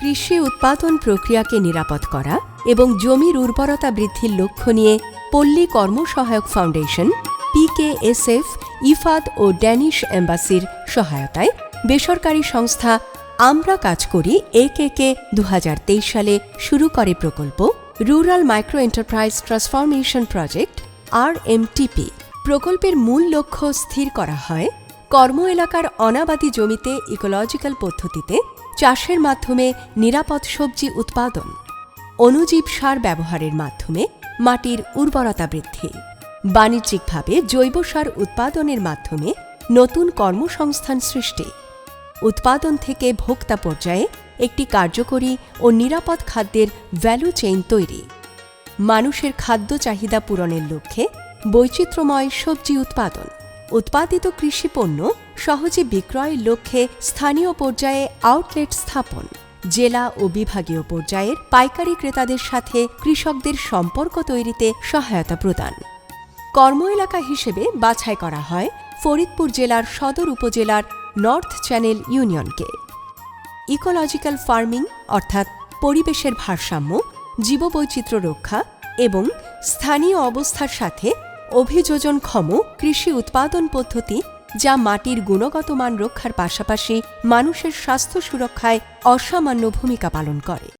কৃষি উৎপাদন প্রক্রিয়াকে নিরাপদ করা এবং জমির উর্বরতা বৃদ্ধির লক্ষ্য নিয়ে Palli Karmasahayak foundation, PKSF, IFAD ও ড্যানিশ এম্বাসির সহায়তায় বেসরকারি সংস্থা আমরা কাজ করি এ একে দু সালে শুরু করে প্রকল্প rural micro enterprise transformation project আর প্রকল্পের মূল লক্ষ্য স্থির করা হয় কর্ম এলাকার অনাবাদি জমিতে ইকোলজিক্যাল পদ্ধতিতে চাষের মাধ্যমে নিরাপদ সবজি উৎপাদন অণুজীব সার ব্যবহারের মাধ্যমে মাটির উর্বরতা বৃদ্ধি, বাণিজ্যিকভাবে জৈব সার উৎপাদনের মাধ্যমে নতুন কর্মসংস্থান সৃষ্টি, উৎপাদন থেকে ভোক্তা পর্যায়ে একটি কার্যকরী ও নিরাপদ খাদ্যের ভ্যালু চেইন তৈরি, মানুষের খাদ্য চাহিদা পূরণের লক্ষ্যে বৈচিত্র্যময় সবজি উৎপাদন। উৎপাদিত কৃষি পণ্য সহজে বিক্রয়ের লক্ষ্যে স্থানীয় পর্যায়ে আউটলেট স্থাপন। জেলা ও বিভাগীয় পর্যায়ের পাইকারি ক্রেতাদের সাথে কৃষকদের সম্পর্ক তৈরিতে সহায়তা প্রদান। কর্ম এলাকা হিসেবে বাছাই করা হয় ফরিদপুর জেলার সদর উপজেলার নর্থ চ্যানেল ইউনিয়নকে। ইকোলজিক্যাল ফার্মিং অর্থাৎ পরিবেশের ভারসাম্য, জীববৈচিত্র্য রক্ষা এবং স্থানীয় অবস্থার সাথে অভিযোজনক্ষম কৃষি উৎপাদন পদ্ধতি যা মাটির গুণগত মান রক্ষার পাশাপাশি মানুষের স্বাস্থ্য সুরক্ষায় অসামান্য ভূমিকা পালন করে।